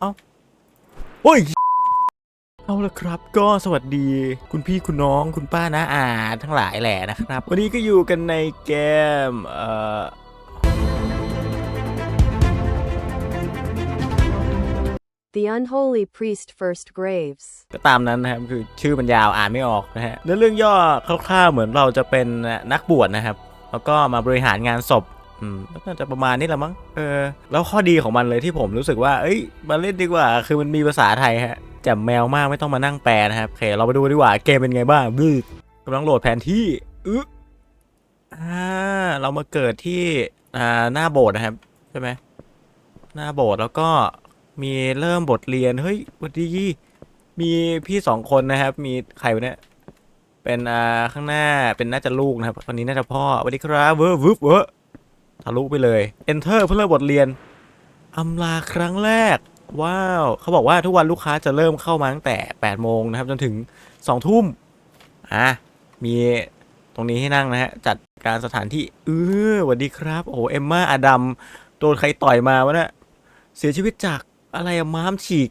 เอ้าโอ้ยเอาละครับก็สวัสดีคุณพี่คุณน้องคุณป้านะอาทั้งหลายแหละนะครับ วันนี้ก็อยู่กันในเกม เอ่อ The Unholy Priest First Graves. ก็ตามนั้นนะครับคือชื่อมันยาวอ่านไม่ออกนะฮะเนื้อเรื่องย่อคร่าวๆเหมือนเราจะเป็นนักบวชนะครับ แล้วก็มาบริหารงานศพ อืมน่าจะประมาณนี้แหละมั้งเออแล้วข้อดีของมันเลยที่ผมรู้สึกว่า เอ้ยมาเล่นดีกว่า คือมันมีภาษาไทยฮะแจ่มแมวมากไม่ต้องมานั่งแปลนะครับโอเคเราไปดูดีกว่าเกมเป็นไงบ้างบื้อกำลังโหลดแผนที่อึอ่าเรามาเกิดที่อ่าหน้าโบสถ์นะครับใช่ไหมหน้าโบสถ์แล้วก็มีเริ่มบทเรียนเฮ้ยวัสดีมีพี่สองคนนะครับ มีใครวะเนี่ยเป็นอ่าข้างหน้าเป็นน่าจะลูกนะครับคนนี้น่าจะพ่อสวัสดีครับเวอร์วึบเวอร์ ทะลุไปเลย enter เพื่อเริ่มบทเรียนอำลาครั้งแรก ว้าว เขาบอกว่าทุกวันลูกค้าจะเริ่มเข้ามาตั้งแต่ 8 โมงนะครับ จนถึง 2 ทุ่ม อะ มีตรงนี้ให้นั่งนะฮะ จัดการสถานที่ เออสวัสดีครับ โอ้โห เอมมาอดัมโดนใครต่อยมาวะเนี่ยเสียชีวิตจากอะไรอะม้ามฉีก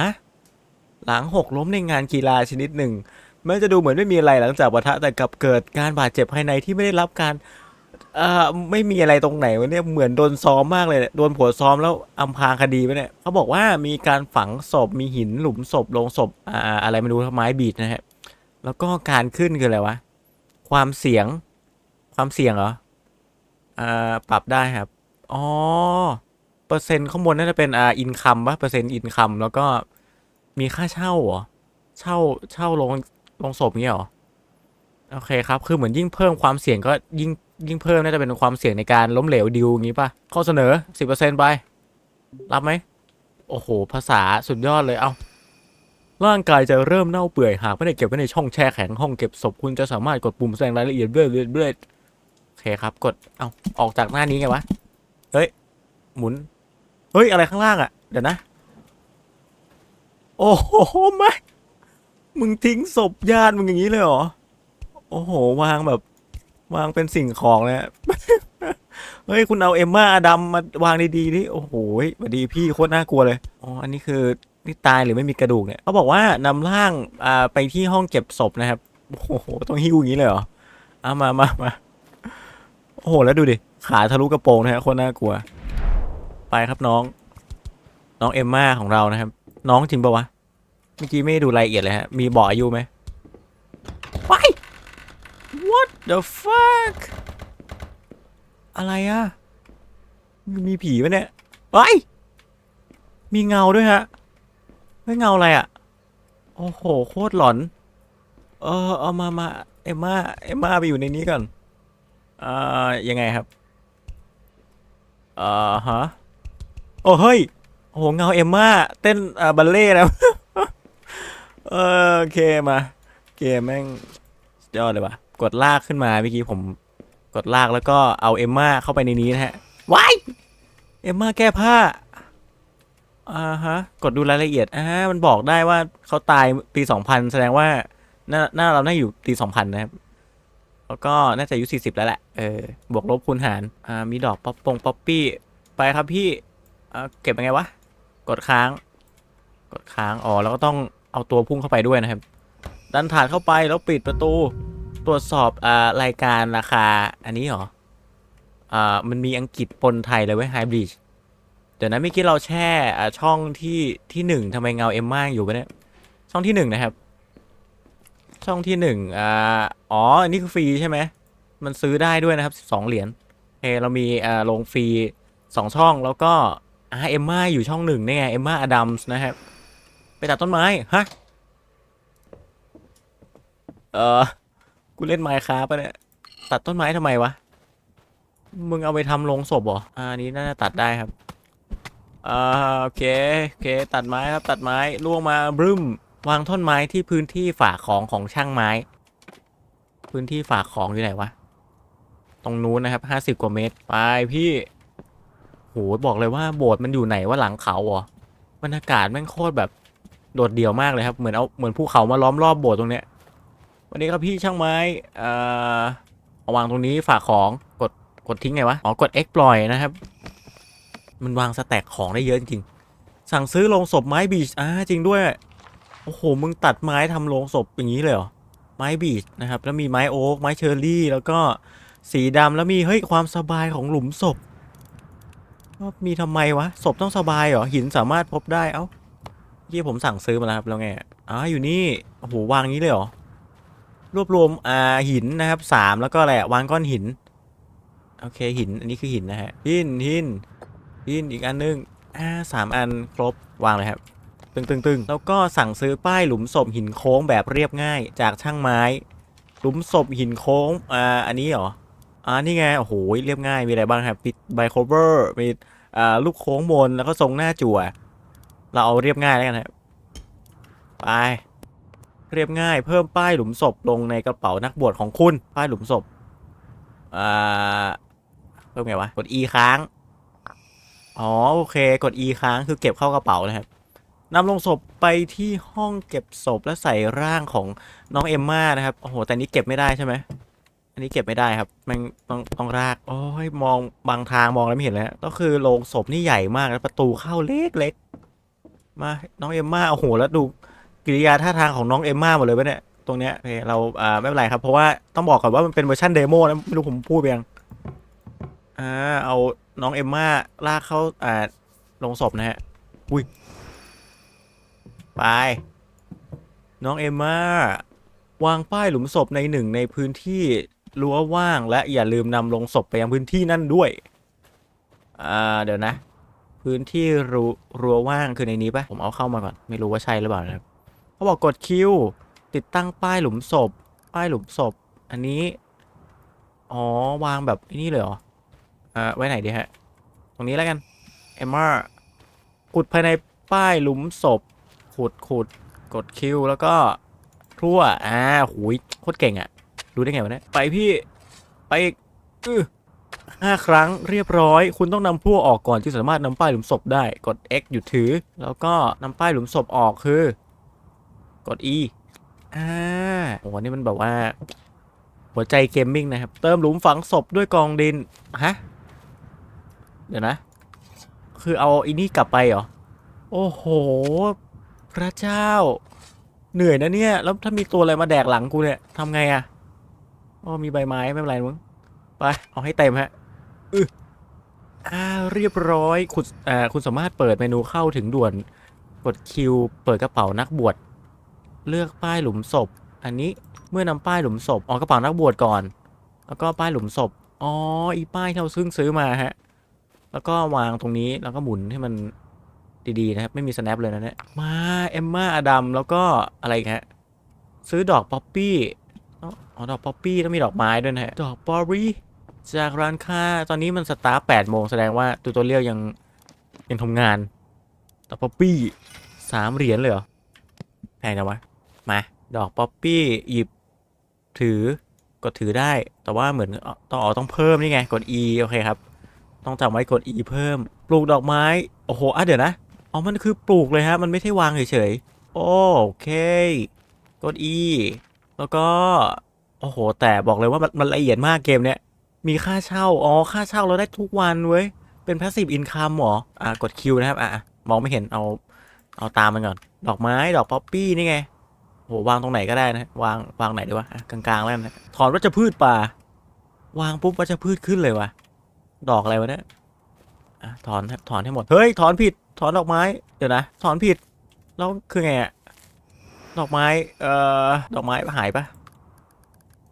ฮะ หลังหกล้มในงานกีฬาชนิดหนึ่งแม้จะดูเหมือนไม่มีอะไรหลังจากปะทะแต่กลับเกิดการบาดเจ็บภายในที่ไม่ได้รับการ เอ่อไม่มีอะไรตรงไหนวะเนี่ยเหมือนโดนซ้อมมากเลยเนี่ยโดนผัวซ้อมแล้วอำพรางคดีไปเนี่ยเขาบอกว่ามีการฝังศพมีหินหลุมศพลงศพอ่าอะไรไม่รู้ไม้บีดนะฮะแล้วก็การขึ้นคืออะไรวะความเสียง ความเสี่ยงเหรออ่าปรับได้ครับอ๋อเปอร์เซ็นต์ข้างบนน่าจะเป็นอ่าอินคัมปะเปอร์เซ็นต์อินคัมแล้วก็มีค่าเช่าเหรอเช่าเช่าลงลงศพเงี้ยเหรอ โอเคครับ คือเหมือนยิ่งเพิ่มความเสี่ยงก็ยิ่งยิ่งเพิ่มน่าจะเป็นความเสี่ยงในการล้มเหลวดิวอย่างงี้ป่ะ ข้อเสนอ 10%ไป รับไหม โอ้โห ภาษาสุดยอดเลย เอาร่างกายจะเริ่มเน่าเปื่อยหากไม่ได้เก็บไว้ในช่องแช่แข็งห้องเก็บศพคุณจะสามารถกดปุ่มแสดงรายละเอียดเรื่อยเรื่อยโอเคครับ กด เอาออกจากหน้านี้ไงวะ เฮ้ย หมุน เฮ้ย อะไรข้างล่างอะเดี๋ยวนะ โอ้โหไม่มึงทิ้งศพญาติมึงอย่างนี้เลยเหรอ โอ้โห วางแบบ วางเป็นสิ่งของเลยเฮ้ย คุณเอาเอมมาอดัมมาวางดีๆนี่โอ้โหสวัสดีพี่โคตรน่ากลัวเลย อ๋อ อันนี้คือนี่ตายหรือไม่มีกระดูกเนี่ยเขาบอกว่านำร่างอ่าไปที่ห้องเก็บศพนะครับ โอ้โห ต้องหิ้วอย่างนี้เลยเหรอเอามามามาโอ้โห แล้วดูดิ ขาทะลุกระโปรงนะฮะโคตรน่ากลัว ไปครับน้อง น้องเอมมาของเรานะครับ น้องจริงปะวะ เมื่อกี้ไม่ด้ดูรายละเอียดเลยฮะ มีบอกอายุไหมไป what the fuck อะไรอะมีมีผีปะเนี่ยไปมีเงาด้วยฮะไม่เงาอะไรอะโอ้โหโคตรหลอน เออเอามามาเอ็มมาเอ็มมาไปอยู่ในนี้ก่อนอ่ายังไงครับอ่าฮะโอ้เฮ้ยโอ้โหเงาเอ็มมาเต้นอ่าบัลเล่ต์นะเออโอเคมาเกมแม่งยอดเลยว่ะ กดลากขึ้นมาเมื่อกี้ผมกดลากแล้วก็เอาเอมมาเข้าไปในนี้นะฮะว้ายเอมมาแก้ผ้าอ่าฮะ กดดูรายละเอียดอ่ามันบอกได้ว่าเขาตายปี2000แสดงว่าหน้าหน้าเราน่าอยู่ปี2000นนะครับ แล้วก็น่าจะอายุ40แล้วแหละ เออ บวกลบคูณหาร อ่า มีดอกป๊อปปงป๊อปปี้ ไปครับพี่อ่าเก็บยังไงวะ กดค้าง กดค้าง อ๋อ แล้วก็ต้องเอาตัวพุ่งเข้าไปด้วยนะครับ ดันถาดเข้าไปแล้วปิดประตู ตรวจสอบอรายการราคาอันนี้เหรออ่ามันมีอังกฤษปนไทยเลยไว้ไฮบริดเดี๋ยวนะเมื่อกี้เราแช่ช่องที่ที่หนึ่งทำไมเงาเอ็มมากอยู่ปะเนี่ยช่องที่หนึ่งนะครับ ช่องที่หนึ่งอ่าอ๋ออันนี้คือฟรีใช่ไหมมันซื้อได้ด้วยนะครับสองเหรียญเคเรามีอ่าลงฟรีสองช่องแล้วก็อ่าเอ็มมาอยู่ช่องหนึ่งนี่ไงเอ็มมาอดัมส์นะครับไปตัดต้นไม้ฮะเออ กูเล่นไมค์คราปะเนี่ย ตัดต้นไม้ทำไมวะ มึงเอาไปทำลงศพเหรอ อ่าอันนี้น่าจะตัดได้ครับ อ่าโอเคโอเค ตัดไม้ครับ ตัดไม้ล่วงมาบรึมวางท่อนไม้ที่พื้นที่ฝากของของช่างไม้ พื้นที่ฝากของอยู่ไหนวะ ตรงนู้นนะครับห้าสิบกว่าเมตร ไปพี่ โหบอกเลยว่าโบสถ์มันอยู่ไหนว่าหลังเขาเหรอบรรยากาศแม่งโคตรแบบโดดเดี่ยวมากเลยครับ เหมือนเอาเหมือนภูเขามาล้อมรอบโบสถ์ตรงเนี้ย วันนี้ครับพี่ช่างไม้เอ่อเอาวางตรงนี้ฝากของกดกดทิ้งไงวะ อ๋อ กด exploit นะครับ มันวางสแต็กของได้เยอะจริง สั่งซื้อโลงศพไม้บีชอ่าจริงด้วย โอ้โห มึงตัดไม้ทำโลงศพอย่างนี้เลยเหรอ ไม้บีชนะครับ แล้วมีไม้โอ๊ก ไม้เชอร์รี่ แล้วก็สีดำแล้วมี เฮ้ย ความสบายของหลุมศพ มีทำไมวะ ศพต้องสบายเหรอ หินสามารถพบได้ เอ้าที่ผมสั่งซื้อมาแล้วครับ แล้วไง อ๋อ อยู่นี่ โอ้โห วางนี้เลยเหรอ รวบรวมอ่าหินนะครับสามแล้วก็อะไรอะวางก้อนหิน โอเคหินอันนี้คือหินนะฮะหินหินหินอีกอันนึงอ่าสามอันครบวางเลยครับตึงตึงตึงแล้วก็สั่งซื้อป้ายหลุมศพหินโค้งแบบเรียบง่าย จากช่างไม้ หลุมศพหินโค้งอ่าอันนี้เหรออ่านี่ไงโอ้โหเรียบง่ายมีอะไรบ้างครับปิดไบโคเวอร์มีอ่าลูกโค้งบนแล้วก็ทรงหน้าจั่ว เราเอาเรียบง่ายแล้วกันครับไป เรียบง่าย เพิ่มป้ายหลุมศพลงในกระเป๋านักบวชของคุณ ป้ายหลุมศพอ่าเพิ่มไงวะ กด E ค้าง อ๋อโอเค กด E ค้างคือเก็บเข้ากระเป๋านะครับนำลงศพไปที่ห้องเก็บศพและใส่ร่างของน้องเอมม่านะครับ โอ้โห แต่นี้เก็บไม่ได้ใช่ไหม อันนี้เก็บไม่ได้ครับ มันต้องต้องราก โอ้ย มองบางทางมองแล้วไม่เห็นแล้ว ก็คือโรงศพนี่ใหญ่มากแล้วประตูเข้าเล็กๆ มา น้องเอมม่า โอ้โห แล้วดู กิริยาท่าทางของน้องเอมมาหมดเลยปะเนี่ยตรงเนี้ยโอเคเราอ่าไม่เป็นไรครับ เพราะว่าต้องบอกก่อนว่ามันเป็นเวอร์ชันเดโมนะไม่รู้ผมพูดไปยังอ่าเอาน้องเอมมาลากเข้าอ่าลงศพนะฮะอุ้ยไป น้องเอมมาวางป้ายหลุมศพในหนึ่งในพื้นที่รั้วว่างและอย่าลืมนำลงศพไปยังพื้นที่นั่นด้วยอ่าเดี๋ยวนะ พื้นที่รัรั้วว่างคือในนี้ปะผมเอาเข้ามาก่อน ไม่รู้ว่าใช่หรือเปล่านะครับ เขาบอกกดคิวติดตั้งป้ายหลุมศพ ป้ายหลุมศพ อันนี้ อ๋อ วางแบบนี้เลยเหรออ่าไว้ไหนดีฮะ ตรงนี้แล้วกันเอมมาขุดภายในป้ายหลุมศพ ขุดขุดกดคิวแล้วก็ทั่วอ่าหุยโคตรเก่งอะ่ะรู้ได้ไงวะเนี่ยไปพี่ ไปอีกอือห้าครั้งเรียบร้อย คุณต้องนำพวกออกก่อนที่สามารถนำป้ายหลุมศพได้ กด X หยุดถือ แล้วก็นำป้ายหลุมศพออกคือ กด E อ่าโอ้โหนี่มันแบบว่า หัวใจเกมมิ่งนะครับ เติมหลุมฝังศพด้วยกองดิน ฮะ เดี๋ยวนะ คือเอาอินี่กลับไปเหรอ โอ้โห พระเจ้า เหนื่อยนะเนี่ย แล้วถ้ามีตัวอะไรมาแดกหลังกูเนี่ยทำไงอะอ๋อมีใบไม้ไม่เป็นไรมึง ไป เอาให้เต็มฮะอืออ่าเรียบร้อย คุณอ่าคุณสามารถเปิดเมนูเข้าถึงด่วน กดคิว เปิดกระเป๋านักบวช เลือกป้ายหลุมศพ อันนี้เมื่อนำป้ายหลุมศพออกกระเป๋านักบวชก่อน แล้วก็ป้ายหลุมศพอ๋ออีป้ายที่เราซึ่งซื้อมาฮะ แล้วก็วางตรงนี้แล้วก็หมุนให้มันดีๆนะครับ ไม่มี snap เลยนะเนี่ยมาเอมมาอดัมแล้วก็อะไรฮะซื้อดอกป๊อปปี้อ๋อดอกป๊อปปี้ต้องมีดอกไม้ด้วยนะฮะดอกบอรี่จากร้านค้าตอนนี้มันสตาร์ท8โมงแสดงว่าตัวตัวเรียวยังยังทำงานดอกป๊อปปี้สามเหรียญเลยเหรอแพงจังวะ มา ดอกป๊อปปี้หยิบถือกดถือได้ แต่ว่าเหมือนต้องอ๋อต้องเพิ่มนี่ไง กด E โอเคครับ ต้องจำไว้กด E เพิ่ม ปลูกดอกไม้ โอ้โห อะเดี๋ยวนะ อ๋อ มันคือปลูกเลยฮะ มันไม่ใช่วางเฉยๆ โอเค กด E แล้วก็ โอ้โห แต่บอกเลยว่ามันละเอียดมากเกมเนี้ย มีค่าเช่า อ๋อ ค่าเช่าเราได้ทุกวันเว้ย เป็น passive income หรอ อะ กด Q นะครับ อะ มองไม่เห็น เอา เอาตามมันก่อน ดอกไม้ ดอกป๊อปปี้นี่ไง โหวางตรงไหนก็ได้นะ วางวางไหนดีวะอะกลางๆแล้วกันนะถอนวัชพืชป่า วางปุ๊บวัชพืชขึ้นเลยวะดอกอะไรวะเนี่ยอะถอนถอนให้หมด เฮ้ย ถอนผิด ถอนดอกไม้ เดี๋ยวนะ ถอนผิด แล้วคือไงอะดอกไม้ เอ่อ ดอกไม้หายปะ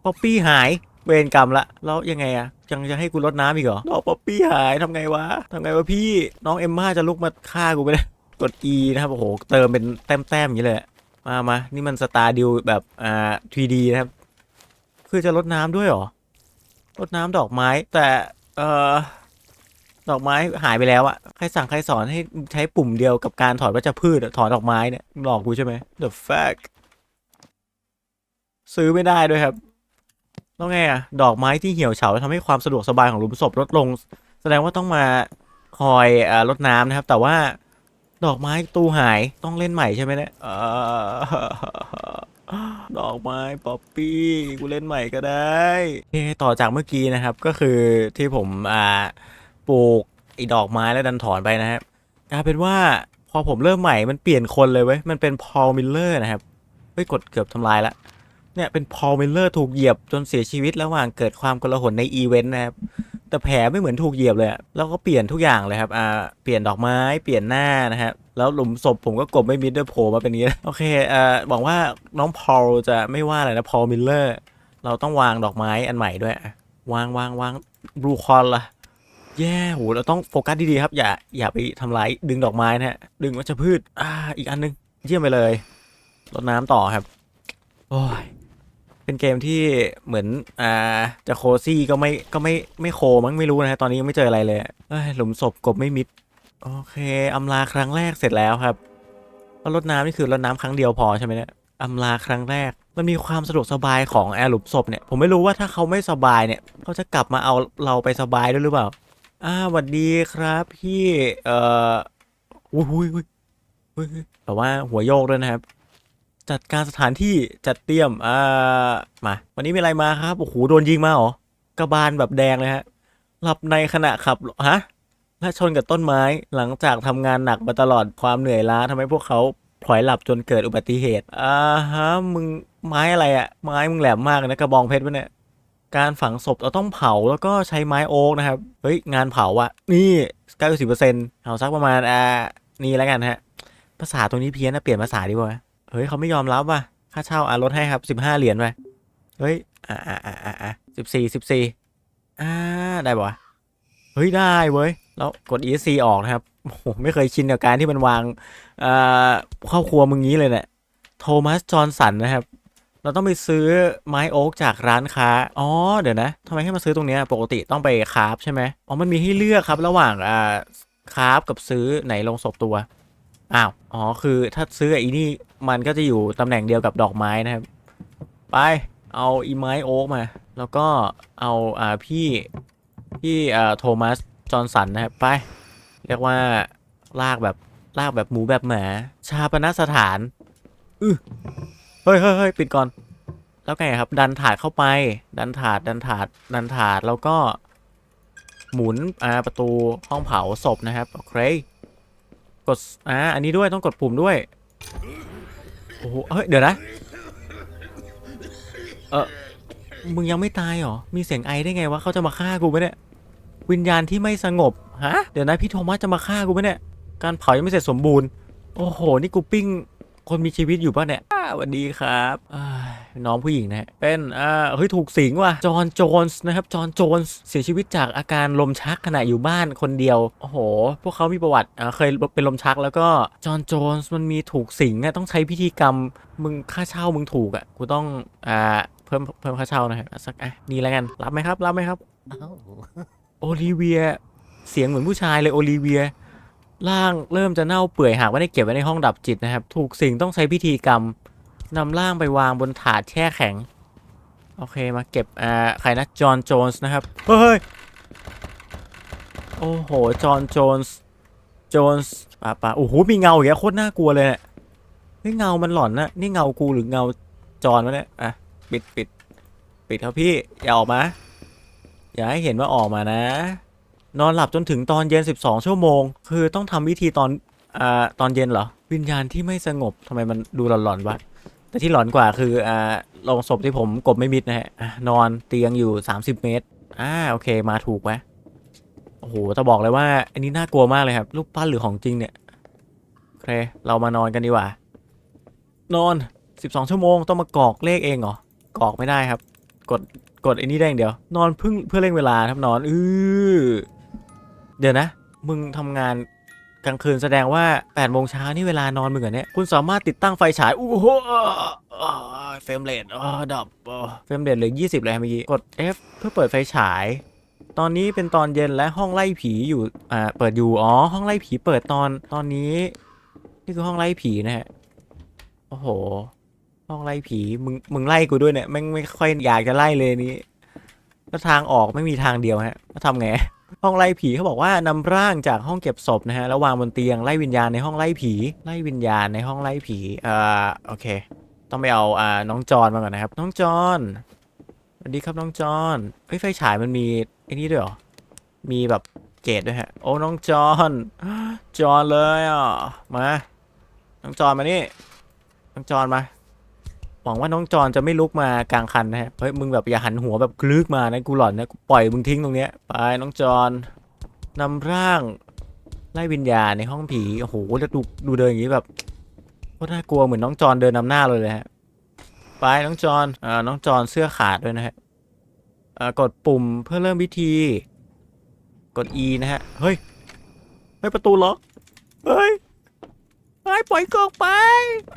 ป๊อปปี้หาย เวรกรรมละ แล้วยังไงอะยังจะให้กูรดน้ำอีกเหรอ ดอกป๊อปปี้หายทำไงวะทำไงวะพี่ น้องเอ็มม่าจะลุกมาฆ่ากูไปเลยกด E นะครับ โอ้โห เติมเป็นแต้มๆอย่างนี้เลย มามานี่มันสตาร์ดิวแบบอ่า 3D นะครับ คือจะรดน้ำด้วยเหรอรดน้ำดอกไม้ แต่เอ่อดอกไม้หายไปแล้วอะใครสั่งใครสอนให้ใช้ปุ่มเดียวกับการถอนวัชพืชถอนดอกไม้เนี่ยหลอกกูใช่ไหม The fact ซื้อไม่ได้ด้วยครับแล้วไงอะดอกไม้ที่เหี่ยวเฉาทำให้ความสะดวกสบายของหลุมศพลดลง แสดงว่าต้องมาคอยอ่ารดน้ำนะครับ แต่ว่า ดอกไม้ตู้หายต้องเล่นใหม่ใช่ไหมเนี่ยดอกไม้ป๊อปปี้กูเล่นใหม่ก็ได้เคต่อจากเมื่อกี้นะครับก็คือที่ผมอ่าปลูกไอ้ดอกไม้แล้วดันถอนไปนะครับกลายเป็นว่าพอผมเริ่มใหม่มันเปลี่ยนคนเลยเว้ยมันเป็นพอลมิลเลอร์นะครับเฮ้ยกดเกือบทำลายละเนี่ยเป็นพอลมิลเลอร์ถูกเหยียบจนเสียชีวิตระหว่างเกิดความกลาหนในอีเวนต์นะครับ แต่แผลไม่เหมือนถูกเหยียบเลยแล้วก็เปลี่ยนทุกอย่างเลยครับอ่าเปลี่ยนดอกไม้เปลี่ยนหน้านะครับแล้วหลุมศพผมก็กลบไม่มิดด้วยโผล่มาเป็นอย่างนี้โอเคเอ่อบอกว่าน้องพอลจะไม่ว่าอะไรนะพอลมิลเลอร์เราต้องวางดอกไม้อันใหม่ด้วยวางวางวางบลูคอนล่ะแย่โหเราต้องโฟกัสดีๆครับ อย่าอย่าไปทำร้ายดึงดอกไม้นะฮะดึงวัชพืชอ่าอีกอันนึงเยี่ยมไปเลยรดน้ำต่อครับ โอ้ย เป็นเกมที่เหมือนอ่าจะโคซี่ก็ไม่ก็ไม่ไม่โคมั้งไม่รู้นะฮะตอนนี้ยังไม่เจออะไรเลยเอ้ยหลุมศพกบไม่มิด โอเคอำลาครั้งแรกเสร็จแล้วครับแล้วรดน้ำนี่คือรดน้ำครั้งเดียวพอใช่ไหมเนี่ยอำลาครั้งแรก มันมีความสะดวกสบายของแอร์หลุมศพเนี่ยผมไม่รู้ว่าถ้าเขาไม่สบายเนี่ยเขาจะกลับมาเอาเราไปสบายด้วยหรือเปล่าอ่าสวัสดีครับพี่เอ่ออุ้ยอุ้ยอุ้ยอุ้ยอุ้ยแต่ว่าหัวโยกด้วยนะครับ จัดการสถานที่จัดเตรียมอ่ามา วันนี้มีอะไรมาครับโอ้โหโดนยิงมาเหรอกระบาลแบบแดงเลยฮะหลับในขณะขับฮะและชนกับต้นไม้หลังจากทำงานหนักมาตลอดความเหนื่อยล้าทำให้พวกเขาพลอยหลับจนเกิดอุบัติเหตุอ่าฮะมึงไม้อะไรอะไม้มึงแหลมมากนะกระบองเพชรวะเนี่ยการฝังศพเราต้องเผาแล้วก็ใช้ไม้โอ๊กนะครับ เฮ้ย งานเผาอะนี่เก้าสิบเปอร์เซ็นต์เอาสักประมาณอ่านี่แล้วกันฮะ ภาษาตรงนี้เพี้ยนนะเปลี่ยนภาษาดีกว่า เฮ้ยเขาไม่ยอมรับว่ะค่าเช่าอะลดให้ครับสิบห้าเหรียญไปเฮ้ยอ่าอ่าอ่าอ่าอ่าสิบสี่สิบสี่อ่าได้ปะเฮ้ยได้เว้ยแล้วกด ESC ออกนะครับโอ้โหไม่เคยชินกับการที่มันวางอ่อครอบครัวมึงงี้เลยเนี่ยโทมัสจอห์นสันนะครับ เราต้องไปซื้อไม้โอ๊กจากร้านค้า อ๋อ เดี๋ยวนะทำไมให้มาซื้อตรงเนี้ยปกติต้องไปคาราฟใช่ไหมอ๋อมันมีให้เลือกครับระหว่างอ่าคาราฟกับซื้อไหนลงศพตัว อ้าว อ๋อ คือถ้าซื้ออ้นี่มันก็จะอยู่ตำแหน่งเดียวกับดอกไม้นะครับ ไป เอาอีไม้โอ๊กมา แล้วก็เอาอ่าพี่พี่อ่าโทมัสจอห์นสันนะครับ ไป เรียกว่าลากแบบลากแบบหมูแบบหมา ชาปนสถานอือเฮ้ยเฮ้ยเฮ้ยปิดก่อน แล้วไงครับ ดันถาดเข้าไป ดันถาด ดันถาด ดันถาด แล้วก็ หมุนอ่าประตูห้องเผาศพนะครับ โอเค กดอ่าอันนี้ด้วยต้องกดปุ่มด้วยโอ้โหเฮ้ยเดี๋ยวนะเออมึงยังไม่ตายเหรอ มีเสียงไอได้ไงวะเขาจะมาฆ่ากูไหมเนี่ยวิญญาณที่ไม่สงบฮะเดี๋ยวนะพี่โทมัสจะมาฆ่ากูไหมเนี่ยการเผายังไม่เสร็จสมบูรณ์โอ้โหนี่กูปิ้ง คนมีชีวิตอยู่ป่ะเนี่ยอ่าสวัสดีครับอ่าน้องผู้หญิงนะฮะเป็นอ่าเฮ้ยถูกสิงว่ะจอห์นโจนส์นะครับจอห์นโจนส์เสียชีวิตจากอาการลมชักขณะอยู่บ้านคนเดียวโอ้โห พวกเขามีประวัติอ่าเคยเป็นลมชักแล้วก็จอห์นโจนส์มันมีถูกสิงอะต้องใช้พิธีกรรมมึงค่าเช่ามึงถูกอะกูต้องอ่าเพิ่มเพิ่มค่าเช่านะฮะสักอะนี่แล้วกันรับไหมครับรับไหมครับโอลิเวียเสียงเหมือนผู้ชายเลยโอลิเวีย ร่างเริ่มจะเน่าเปื่อยหากไม่ได้เก็บไว้ในห้องดับจิตนะครับ ถูกสิ่งต้องใช้พิธีกรรมนำร่างไปวางบนถาดแช่แข็ง โอเคมาเก็บอ่าใครนะจอห์นโจนส์นะครับ เฮ้ย โอ้โห จอห์นโจนส์โจนส์ป่าป่าโอ้โห มีเงาอย่างเงี้ยโคตรน่ากลัวเลยเนี่ยเฮ้ยเงามันหลอนนะนี่เงากูหรือเงาจอห์นวะเนี่ยอะปิดปิดปิดครับพี่อย่าออกมา อย่าให้เห็นว่าออกมานะ นอนหลับจนถึงตอนเย็น 12 ชั่วโมง คือต้องทำวิธีตอนอ่าตอนเย็นเหรอ วิญญาณที่ไม่สงบทำไมมันดูหลอนๆวะแต่ที่หลอนกว่าคืออ่าโลงศพที่ผมกบไม่มิดนะฮะอะนอนเตียงอยู่ 30 เมตรอ่าโอเคมาถูกไหมโอ้โหจะบอกเลยว่า อันนี้น่ากลัวมากเลยครับรูปปั้นหรือของจริงเนี่ยโอเคเรามานอนกันดีกว่า นอน 12 ชั่วโมงต้องมากรอกเลขเองเหรอกรอกไม่ได้ครับ กดกดไอ้นี่ได้อย่างเดียว นอนเพิ่งเพื่อเร่งเวลาครับนอน อือ เดี๋ยวนะ มึงทำงานกลางคืนแสดงว่า8โมงเช้านี่เวลานอนมึงเหรอเนี่ย คุณสามารถติดตั้งไฟฉาย อู้โหเฟรมเรทอ๋อดับเฟรมเรทเหลือ20เลยเมื่อกี้ กด F เพื่อเปิดไฟฉาย ตอนนี้เป็นตอนเย็นและห้องไล่ผีอยู่ อ่า เปิดอยู่ อ๋อ ห้องไล่ผีเปิดตอน ตอนนี้ นี่คือห้องไล่ผีนะฮะ โอ้โห ห้องไล่ผี มึง มึงไล่กูด้วยเนี่ยแม่ไม่ค่อยอยากจะไล่เลยนี้แล้วทางออกไม่มีทางเดียวฮะแล้วทำไง ห้องไล่ผีเขาบอกว่านำร่างจากห้องเก็บศพนะฮะแล้ววางบนเตียงไล่วิญญาณในห้องไล่ผีไล่วิญญาณในห้องไล่ผีเอ่อโอเค ต้องไปเอาอ่าน้องจอนมาก่อนนะครับ น้องจอนสวัสดีครับน้องจอนเฮ้ยไฟฉายมันมีไอ้นี่ด้วยเหรอมีแบบเกตด้วยฮะโอ้น้องจอนจอนเลยอะมาน้องจอนมานี่น้องจอนมา หวังว่าน้องจอนจะไม่ลุกมากลางคันนะฮะเฮ้ยมึงแบบอย่าหันหัวแบบกลึกมานะกูหลอนนะปล่อยมึงทิ้งตรงเนี้ยไปน้องจอนนำร่างไล่วิญญาณในห้องผีโอ้โหแล้วดูดูเดินอย่างนี้แบบโคตรน่ากลัวเหมือนน้องจอนเดินนำหน้าเลยเลยฮะไปน้องจอนอ่าน้องจอนเสื้อขาดด้วยนะฮะอ่ากดปุ่มเพื่อเริ่มพิธี กด E นะฮะเฮ้ยเฮ้ยประตูล็อกเฮ้ย ไปปล่อยกอกไป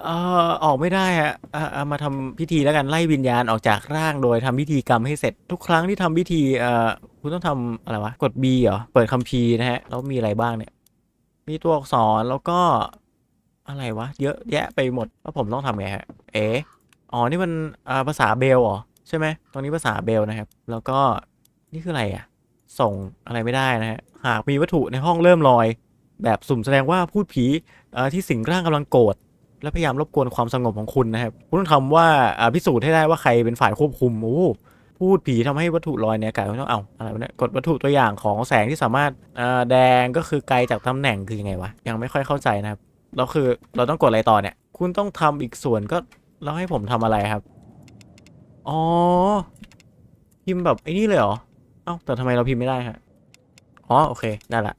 เอ่อออกไม่ได้ฮะอ่าเอามาทำพิธีแล้วกันไล่วิญญาณออกจากร่างโดยทำพิธีกรรมให้เสร็จทุกครั้งที่ทำพิธีเอ่อคุณต้องทำอะไรวะ กด B เหรอ เปิดคัมภีร์นะฮะ แล้วมีอะไรบ้างเนี่ย มีตัวอักษรแล้วก็อะไรวะ เยอะแยะไปหมดแล้วผมต้องทำไงฮะ เอ๋อ๋อ นี่มันอ่าภาษาเบลเหรอ ใช่ไหมตรงนี้ภาษาเบลนะครับ แล้วก็นี่คืออะไรอะ ส่งอะไรไม่ได้นะฮะ หากมีวัตถุในห้องเริ่มลอย แบบสุ่มแสดงว่าพูดผีที่สิงร่างกำลังโกรธและพยายามรบกวนความสงบของคุณนะครับ คุณต้องทำว่าพิสูจน์ให้ได้ว่าใครเป็นฝ่ายควบคุมโอ้พูดผีทำให้วัตถุลอยในอากาศต้องเอาอะไรวะเนี่ยกดวัตถุตัวอย่างของแสงที่สามารถแดงก็คือไกลจากตำแหน่งคือยังไงวะยังไม่ค่อยเข้าใจนะครับแล้วคือเราต้องกดอะไรต่อเนี่ย คุณต้องทำอีกส่วนก็แล้วให้ผมทำอะไรครับอ๋อพิมพ์แบบไอ้นี่เลยเหรอเอ้าแต่ทำไมเราพิมพ์ไม่ได้ฮะอ๋อโอเคได้ละ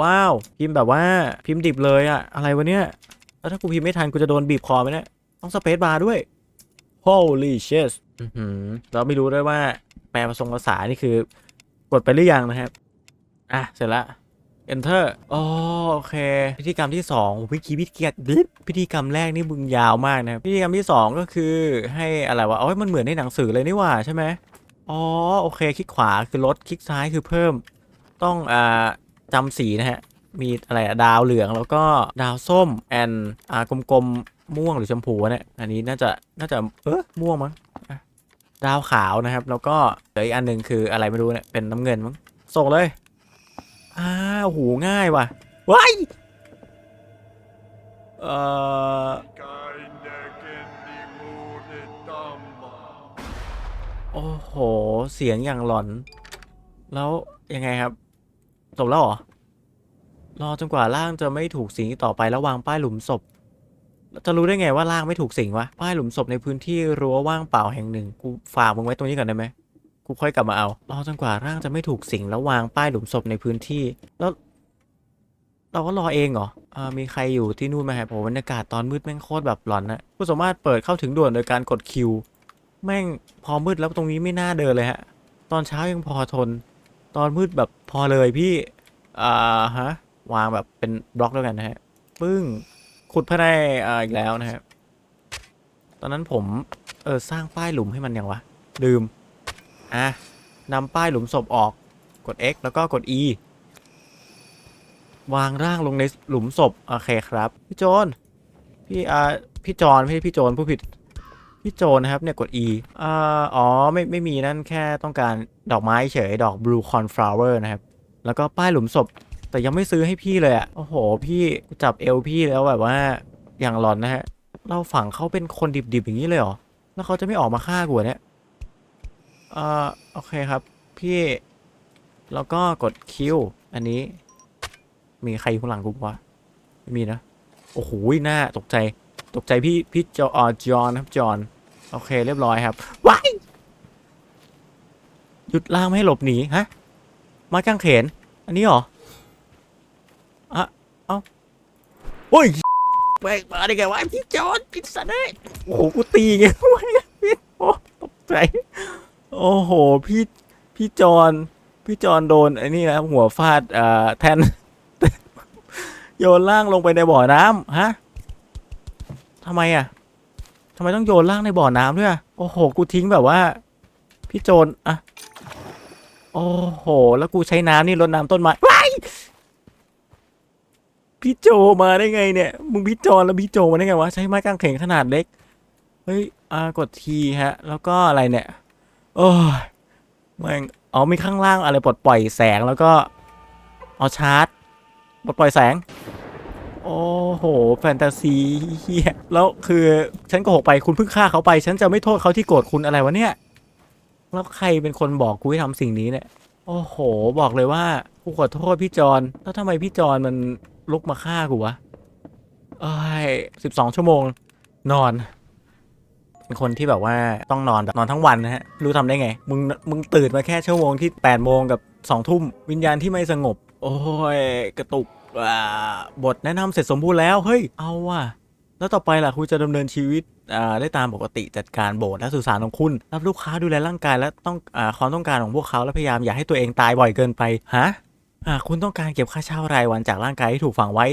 ว้าว พิมพ์แบบว่าพิมพ์ดิบเลยอะอะไรวะเนี่ย แล้วถ้ากูพิมพ์ไม่ทันกูจะโดนบีบคอไหมเนี่ย ต้องสเปซบาร์ด้วย holy shit เราไม่รู้ด้วยว่าแปลภาษาภาษานี่คือกดไปหรือยังนะครับ อะ เสร็จละ enter อ๋อโอเค พิธีกรรมที่สองพิธีพิธีกรรมพิธีกรรมแรกนี่บึงยาวมากนะพิธีกรรมที่สองก็คือให้อะไรวะเอ้ยมันเหมือนในหนังสือเลยนี่หว่าใช่ไหมอ๋อโอเค คลิกขวาคือลดคลิกซ้ายคือเพิ่ม ต้องอ่า จำสีนะฮะ มีอะไรอะดาวเหลืองแล้วก็ดาวส้มแอนอ่ากลมๆม่วงหรือชมพูเนี่ย อันนี้น่าจะน่าจะเออม่วงมั้งดาวขาวนะครับ แล้วก็เหลืออีกอันหนึ่งคืออะไรไม่รู้เนี่ยเป็นน้ำเงินมั้งส่งเลยอ้าวโหง่ายว่ะว้ายเอ่อโอ้โห เสียงอย่างหลอน แล้วยังไงครับ จบแล้วเหรอ รอจนกว่าร่างจะไม่ถูกสิงต่อไปแล้ววางป้ายหลุมศพ จะรู้ได้ไงว่าร่างไม่ถูกสิงวะ ป้ายหลุมศพในพื้นที่รั้วว่างเปล่าแห่งหนึ่ง กูฝากมึงไว้ตรงนี้ก่อนได้ไหมกูค่อยกลับมาเอา รอจนกว่าร่างจะไม่ถูกสิงแล้ววางป้ายหลุมศพในพื้นที่ แล้ว เราก็รอเองเหรออ่ามีใครอยู่ที่นู่นไหมครับโหบรรยากาศตอนมืดแม่งโคตรแบบหลอนนะกูสามารถเปิดเข้าถึงด่วนโดยการกดคิว แม่งพอมืดแล้วตรงนี้ไม่น่าเดินเลยฮะ ตอนเช้ายังพอทน ตอนมืดแบบพอเลยพี่ อ่าฮะ วางแบบเป็นบล็อกด้วยกันนะฮะ ปึ้ง ขุดภายในอ่าอีกแล้วนะฮะ ตอนนั้นผม เออสร้างป้ายหลุมให้มันยังวะ ลืม อะนำป้ายหลุมศพออก กด X แล้วก็กด E วางร่างลงในหลุมศพ โอเคครับ พี่โจนพี่อ่าพี่จอนไม่ใช่พี่โจนผู้ผิด พี่โจนนะครับเนี่ยกด E อ่าอ๋อไม่ไม่มีนั่นแค่ต้องการดอกไม้เฉยดอก blue cornflower นะครับ แล้วก็ป้ายหลุมศพ แต่ยังไม่ซื้อให้พี่เลยอะ่ะ โอ้โห พี่จับเอวพี่แล้วแบบว่าอย่างหลอนนะฮะ เราฝังเขาเป็นคนดิบๆอย่างนี้เลยเหรอ แล้วเขาจะไม่ออกมาฆ่ากูเหรอเนี่ยอ่าโอเคครับพี่ แล้วก็กดคิวอันนี้ มีใครอยู่ข้างหลังกูปะไม่มีนะ โอ้โหหน้าตกใจ ตกใจพี่พี่จออจอห์นครับจอห์นโอเค เรียบร้อยครับว้ายหยุดล่างไม่ให้หลบหนีฮะม้กางเขน อันนี้เหรออะเอ้าโอ้ยไปมาได้ไงวะพี่จอห์นพี่สันเอ้ยโอ้โหกูตีไงวะพี่โอ้ตกใจโอ้โหพี่พี่จอห์นพี่จอห์นโดนไอ้นี่นะครับหัวฟาดอ่อแทนโยนล่างลงไปในบ่อน้ำฮะ ทำไมอะทำไมต้องโยนล่างในบ่อน้ำด้วยอะโอ้โห กูทิ้งแบบว่า พี่โจรอะโอ้โห แล้วกูใช้น้ำนี่รดน้ำต้นไม้ว้ายพี่โจมาได้ไงเนี่ย มึงพี่โจรแล้วพี่โจมาได้ไงวะ ใช้ไม้กางเขนขนาดเล็ก เฮ้ย อ่ากดทีฮะ แล้วก็อะไรเนี่ย โอ้ยแม่งอ๋อมีข้างล่างอะไรปลดปล่อยแสงแล้วก็ เอาชาร์จปลดปล่อยแสง โอ้โห แฟนตาซีเฮียแล้วคือฉันโกหกไปคุณเพิ่งฆ่าเขาไป ฉันจะไม่โทษเขาที่โกรธคุณอะไรวะเนี่ย แล้วใครเป็นคนบอกกูให้ทำสิ่งนี้เนี่ย โอ้โห บอกเลยว่ากูกูขอโทษพี่จอนแล้วทำไมพี่จอนมันลุกมาฆ่ากูวะเอ้ยสิบสองชั่วโมง นอน เป็นคนที่แบบว่าต้องนอนแบบนอนทั้งวันนะฮะ รู้ทำได้ไง มึงมึงตื่นมาแค่ชั่วโมงที่8ปดโมงกับ2องทุ่มวิญญาณที่ไม่สงบ โอ้ยกระตุก บทแนะนำเสร็จสมบูรณ์แล้ว เฮ้ย เอาว่ะ แล้วต่อไปล่ะคุณจะดำเนินชีวิตอ่าได้ตามปกติจัดการโบสถ์และสุสานของคุณ รับลูกค้าดูแลร่างกายและต้องอความต้องการของพวกเขาและพยายามอย่าให้ตัวเองตายบ่อยเกินไป ฮะคุณต้องการเก็บค่าเช่ารายวันจากร่างกายที่ถูกฝังไว้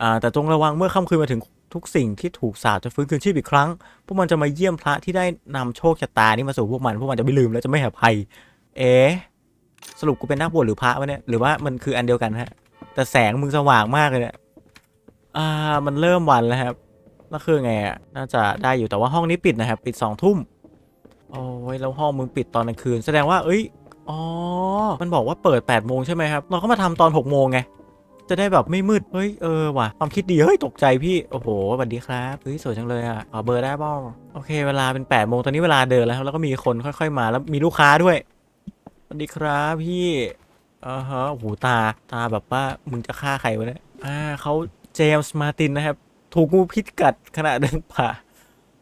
อ่าแต่จงระวังเมื่อค่ำคืนมาถึงทุกสิ่งที่ถูกสาปจะฟื้นคืนชีพอีกครั้ง พวกมันจะมาเยี่ยมพระที่ได้นำโชคชะตานี้มาสู่พวกมัน พวกมันจะไม่ลืมและจะไม่ให้อภัย เอ๊สรุปกูเป็นนักบวชหรือพระวะเนี่ย หรือว่ามันคืออันเดียวกันฮะ แต่แสงมึงสว่างมากเลยเนี่ยอ่ามันเริ่มวันแล้วครับแล้วคือไงอะน่าจะได้อยู่แต่ว่าห้องนี้ปิดนะครับ ปิดสองทุ่มโอ้ยแล้วห้องมึงปิดตอนกลางคืน แสดงว่า เอ้ยอ๋อ มันบอกว่าเปิด8ปดโมงใช่ไหมครับ เราก็มาทำตอน6กโมงไง จะได้แบบไม่มืด เฮ้ย เออว่ะ ความคิดดี เฮ้ย ตกใจพี่ โอ้โหสวัสดีครับ เฮ้ย สวยจังเลยอะขอเบอร์ได้บ้างโอเค เวลาเป็น8ปดโมงตอนนี้เวลาเดินแล้วครับ แล้วก็มีคนค่อย ๆ มา แล้วมีลูกค้าด้วย สวัสดีครับพี่ อ่าฮะโอ้โหตาตาแบบว่ามึงจะฆ่าใครวะเนี่ยอ่าเขาเจมส์มาตินนะครับ ถูกงูพิษกัดขณะเดินป่า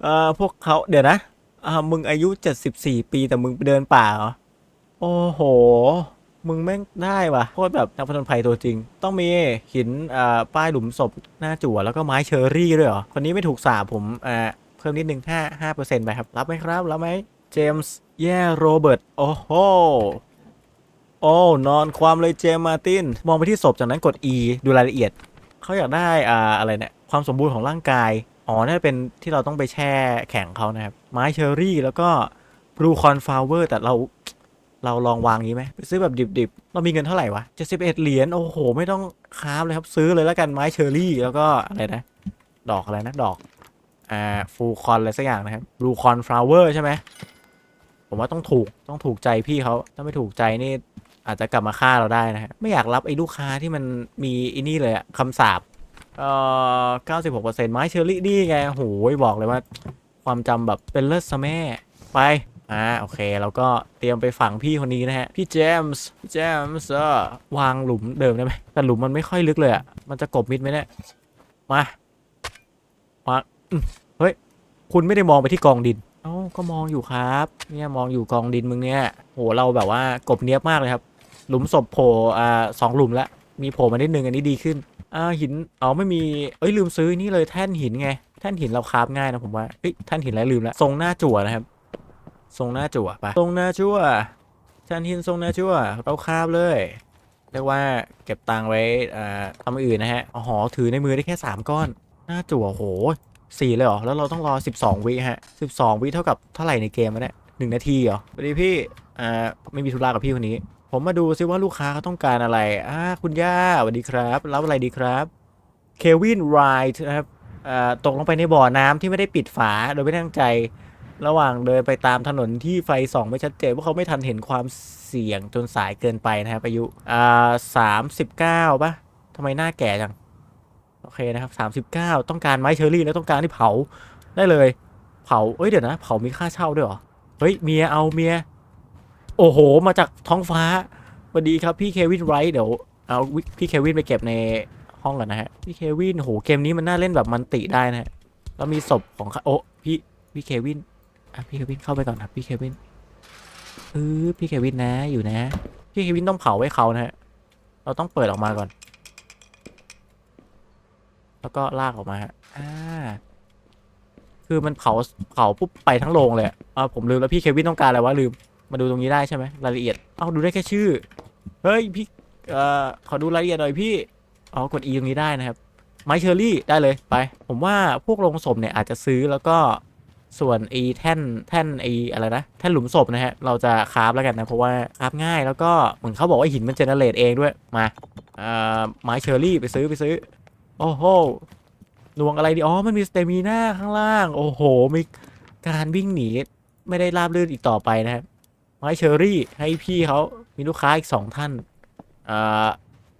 อ่อพวกเขาเดี๋ยวนะอ่ามึงอายุ 74 ปีแต่มึงไปเดินป่าเหรอ โอ้โห มึงแม่งได้ว่ะโคตรแบบนักผจญภัยตัวจริง ต้องมีหินอ่าป้ายหลุมศพหน้าจั่วแล้วก็ไม้เชอร์รี่ด้วยเหรอ คนนี้ไม่ถูกสาผมอ่าเพิ่มนิดนึง5 5%ไปครับ รับไหมครับ รับไหม เจมส์ แย่โรเบิร์ต โอ้โห โอ้นอนความเลยเจมมาร์ติน มองไปที่ศพจากนั้นกด E ดูรายละเอียด เขาอยากได้อ่าอะไรเนี่ย ความสมบูรณ์ของร่างกาย อ๋อน่าจะเป็นที่เราต้องไปแช่แข็งเขานะครับ ไม้เชอร์รี่แล้วก็บลูคอนฟลาวเวอร์แต่เราเราลองวางนี้ไหมไปซื้อแบบดิบๆ เรามีเงินเท่าไหร่วะ71เอ็ดเหรียญโอ้โห ไม่ต้องค้าเลยครับซื้อเลยแล้วกันไม้เชอร์รี่ แล้วก็อะไรนะ ดอกอะไรนะดอกอ่าฟูคอนอะไรสักอย่างนะครับบลูคอนฟลาวเวอร์ใช่ไหมผมว่าต้องถูกต้องถูกใจพี่เขาถ้าไม่ถูกใจนี่ อาจจะกลับมาฆ่าเราได้นะฮะไม่อยากรับไอ้ลูกค้าที่มันมีอินี่เลยอะคำสาปเอ่อ96%ไม้เชอร์รี่นี่ไงโหยบอกเลยว่า ความจำแบบเป็นเลิศซะแม่ไปอ่าโอเคแล้วก็เตรียมไปฝังพี่คนนี้นะฮะ พี่เจมส์พี่เจมส์วางหลุมเดิมได้ไหมแต่หลุมมันไม่ค่อยลึกเลยอะมันจะกบมิดไหมเนี่ยมามาเฮ้ยคุณไม่ได้มองไปที่กองดินเอ้าก็มองอยู่ครับ เนี่ยมองอยู่กองดินมึงเนี่ยโหเราแบบว่ากบเนี้ยบมากเลยครับ หลุมศพโผล่อ่าสองหลุมละมีโผล่มานิดนึงอันนี้ดีขึ้นอ่าหินอ๋อไม่มีเอ้ยลืมซื้อนี่เลยแท่นหินไงแท่นหินเราคราฟง่ายนะผมว่าเอ้ยแท่นหินอะไรลืมละทรงหน้าจั่วนะครับทรงหน้าจั่วไปทรงหน้าจั่วแท่นหินทรงหน้าจั่วเราคราฟเลยเรียกว่าเก็บตังค์ไว้อ่าทำอื่นนะฮะอ๋อถือในมือได้แค่ 3 ก้อน หน้าจั่วโหสี่เลยเหรอ แล้วเราต้องรอ 12 วิฮะ 12 วิเท่ากับเท่าไหร่ในเกมวะเนี่ยหนึ่งนาทีเหรอสวัสดีพี่ อ่า ไม่มีธุระกับพี่คนนี้ ผมมาดูซิว่าลูกค้าเขาต้องการอะไรอ่าคุณย่าสวัสดีครับ รับอะไรดีครับเควินไรท์นะครับตกลงไปในบ่อน้ำที่ไม่ได้ปิดฝาโดยไม่ตั้งใจ ระหว่างเดินไปตามถนนที่ไฟส่องไม่ชัดเจนเพราะเขาไม่ทันเห็นความเสี่ยงจนสายเกินไปนะครับอายุอ่าสามสิบเก้าป่ะทำไมหน้าแก่จัง โอเคนะครับสามสิบเก้าต้องการไม้เชอร์รี่แล้วต้องการที่เผาได้เลย เผาเอ้ยเดี๋ยวนะ เผามีค่าเช่าด้วยเหรอ เฮ้ยเมียเอาเมีย โอ้โห มาจากท้องฟ้าสวัสดีครับพี่เควินไรท์เดี๋ยวเอาพี่เควินไปเก็บในห้องก่อนนะฮะ พี่เควินโหเกมนี้มันน่าเล่นแบบมันติได้นะฮะแล้วมีศพของโอ้พี่พี่เควินอะพี่เควินเข้าไปก่อนครับพี่เควินเออพี่เควินนะอยู่นะ พี่เควินต้องเผาไว้เขานะฮะเราต้องเปิดออกมาก่อน แล้วก็ลากออกมาฮะอ่าคือมันเผาเผาปุ๊บไปทั้งโรงเลยอะอ่าผมลืมแล้วพี่เควินต้องการอะไรวะลืม มาดูตรงนี้ได้ใช่ไหมรายละเอียด เอาดูได้แค่ชื่อ เฮ้ยพี่ เอ่อ ขอดูรายละเอียดหน่อยพี่ อ๋อ กด E ตรงนี้ได้นะครับ ไม้เชอรี่ได้เลย ไป ผมว่าพวกโรงศพเนี่ยอาจจะซื้อแล้วก็ ส่วนไอ้แท่น แท่นไอ้อะไรนะ แท่นหลุมศพนะฮะ เราจะคราฟแล้วกันนะ เพราะว่าคราฟง่าย แล้วก็เหมือนเขาบอกว่าหินมันเจเนเรตเองด้วย มา เอ่อ ไม้เชอรี่ไปซื้อไปซื้อ โอ้โหลวงอะไรดี อ๋อ มันมีสเตมิน่าข้างล่าง โอ้โห มีการวิ่งหนีไม่ได้ราบรื่นอีกต่อไปนะครับ ไม้เชอรี่ ให้พี่เขามีลูกค้าอีกสองท่านอ่า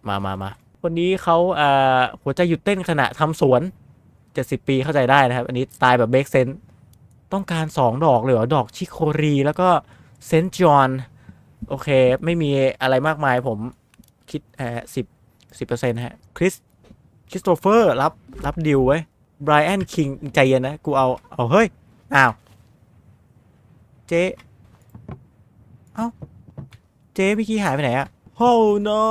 มามามาคนนี้เขาอ่าหัวใจหยุดเต้นขณะทำสวน70ปีเข้าใจได้นะครับ อันนี้ตล์แบบเบคเซนต้องการ2ดอกเลยเหรอดอกชิโครีแล้วก็เซนต์จอห์นโอเค ไม่มีอะไรมากมายผมคิดเอ่อสิบสิบเปอร์เซ็นต์ฮะคริสคริสโตเฟอร์รับรับดิวไว้ไบรอันคิงใจเย็นนะ กูเอา เอา เฮ้ย อ้าว เจ๊ เอ้า เจ๊พี่กี้หายไปไหนอะ Oh no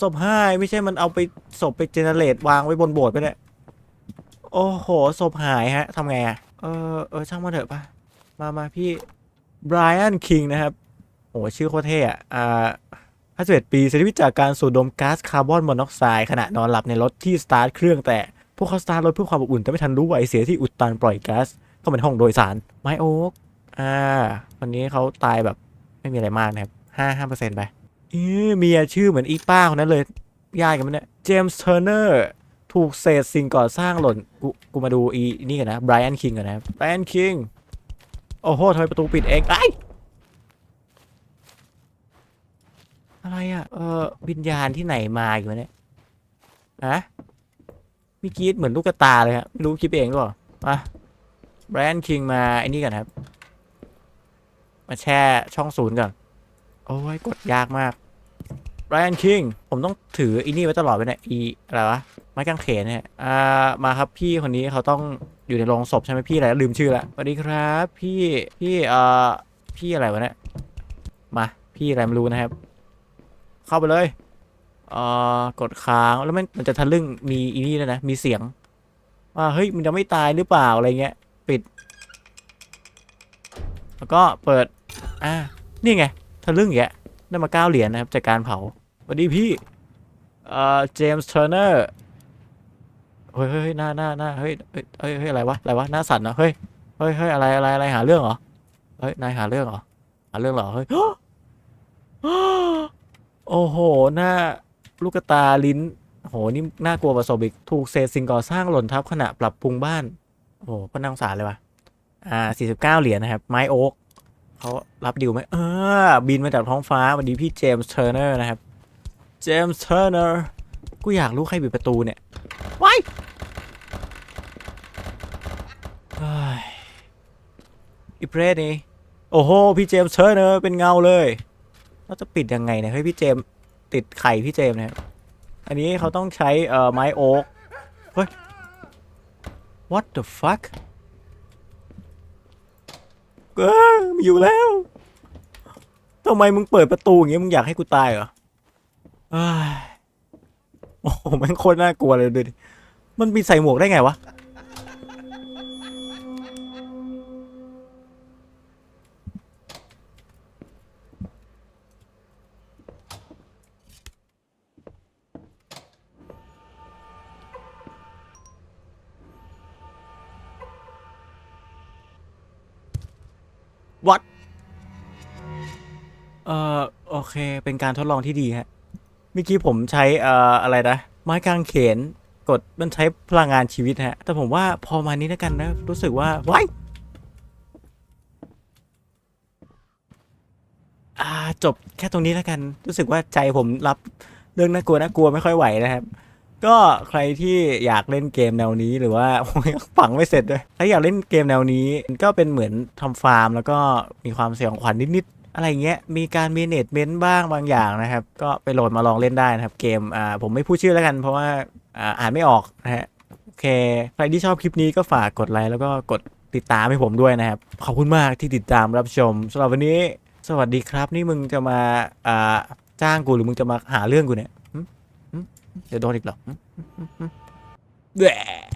ศพหายไม่ใช่มันเอาไปศพไปเจเนเรตวางไว้บนโบสถ์ไปเนี่ยโอ้โหศพหายฮะทำไงอะเออเออช่างมาเถอะปะมามาพี่ไบรอันคิงนะครับโอ้ชื่อโคตรเท่อะอ่า51ปีเสียชีวิตจากการสูดดมก๊าซคาร์บอนมอนอกไซด์ขณะนอนหลับในรถที่สตาร์ทเครื่องแต่ พวกเขาสตาร์ทรถเพื่อความอบอุ่นแต่ไม่ทันรู้ว่าไอเสียที่อุดตันปล่อยก๊าซเข้ามาในห้องโดยสารไมโอ๊กอ่าวันนี้เขาตายแบบ ไม่มีอะไรมากนะครับห้าห้าเปอร์เซ็นต์ไปเออมีชื่อเหมือนอีป้าคนนั้นเลยญาติกันมันเนี่ยเจมส์เทอร์เนอร์ถูกเศษสิ่งก่อสร้างหล่นกูกูมาดูอีนี่กันนะไบรอันคิงกันนะครับไบรอันคิงโอ้โหทำไมประตูปิดเองไออะไรอะ เออวิญญาณที่ไหนมาอยู่เนี่ยฮะมิกรีดเหมือนลูกกตาเลยครับไม่รู้คิดเองหรือเปล่ามาแบรนด์คิงมาไอ้นี่ก่อนครับ มาแช่ช่องศูนย์ก่อน โอ้ย กดยากมากแบรนด์คิง ผมต้องถืออีนี่ไว้ตลอดไปเนี่ย อีอะไรวะ ไม้กางเขนเนี่ย อ่า มาครับพี่คนนี้เขาต้องอยู่ในโรงศพใช่ไหมพี่อะไรลืมชื่อละสวัสดีครับ พี่ พี่เอ่อ พี่อะไรวะเนี่ย มา พี่อะไรไม่รู้นะครับ เข้าไปเลยเอ่อกดค้างแล้วมันมันจะทะลึ่งมีอีนี่ด้วยนะ มีเสียงว่าเฮ้ยมันจะไม่ตายหรือเปล่าอะไรเงี้ย ปิด แล้วก็เปิด อ่า นี่ไงทะลึ่งอย่างเงี้ยได้มาเก้าเหรียญนะครับ จากการเผาสวัสดีพี่ เอ่อ เจมส์เทอร์เนอร์ เฮ้ยเฮ้ยหน้าหน้าหน้าเฮ้ยเฮ้ย เฮ้ย อะไรวะ อะไรวะ หน้าสั่นเหรอเฮ้ย เฮ้ยเฮ้ยอะไร อะไร อะไร หาเรื่องเหรอ เฮ้ย นายหาเรื่องเหรอ หาเรื่องเหรอ เฮ้ย โอ้โห หน้าลูกกระตาลิ้น โห นี่น่ากลัวประสบอีก ถูกเศษสิ่งก่อสร้างหล่นทับขณะปรับปรุงบ้าน โอ้โหก็น่าสงสารเลยวะ อ่า49 เหรียญนะครับ ไม้โอ๊กเขารับดิวไหมเออบินมาจากท้องฟ้าวันนี้พี่เจมส์เทอร์เนอร์นะครับ เจมส์เทอร์เนอร์กูอยากรู้ใครปิดประตูเนี่ยว้ายอีเพรสนี่โอ้โห พี่เจมส์เชอร์เนอร์เป็นเงาเลยเราจะปิดยังไงเนี่ยเฮ้ยพี่เจมส์ติดไข่พี่เจมส์เนี่ยอันนี้เขาต้องใช้เอ่อไม้โอ๊กเฮ้ย what the fuck เออมีอยู่แล้วทำไมมึงเปิดประตูอย่างเงี้ยมึงอยากให้กูตายเหรอเอ้ยโอ้โหแมันโคตรน่ากลัวเลยดูดิมันมีใส่หมวกได้ไงวะ What เอ่อโอเค เป็นการทดลองที่ดีฮะ เมื่อกี้ผมใช้เอ่ออะไรนะ ไม้กางเขนกดมันใช้พลังงานชีวิตฮะ แต่ผมว่าพอมานี้แล้วกันนะ รู้สึกว่าว้ายอ่าจบแค่ตรงนี้แล้วกัน รู้สึกว่าใจผมรับเรื่องน่ากลัวน่ากลัวไม่ค่อยไหวนะครับ ก็ใครที่อยากเล่นเกมแนวนี้หรือว่าฝังไม่เสร็จด้วยถ้าอยากเล่นเกมแนวนี้ก็เป็นเหมือนทำฟาร์ม แล้วก็มีความเสี่ยงขวัญนิดๆอะไรเงี้ยมีการมีเนตเมนต์บ้างบางอย่างนะครับ ก็ไปโหลดมาลองเล่นได้นะครับเกมอ่าผมไม่พูดชื่อแล้วกัน เพราะว่าอ่าอ่านไม่ออกนะฮะโอเค ใครที่ชอบคลิปนี้ก็ฝากกดไลค์แล้วก็กดติดตามให้ผมด้วยนะครับ ขอบคุณมากที่ติดตามรับชมสำหรับวันนี้ สวัสดีครับ นี่มึงจะมาอ่าจ้างกูหรือมึงจะมาหาเรื่องกูเนี่ย หึหึเ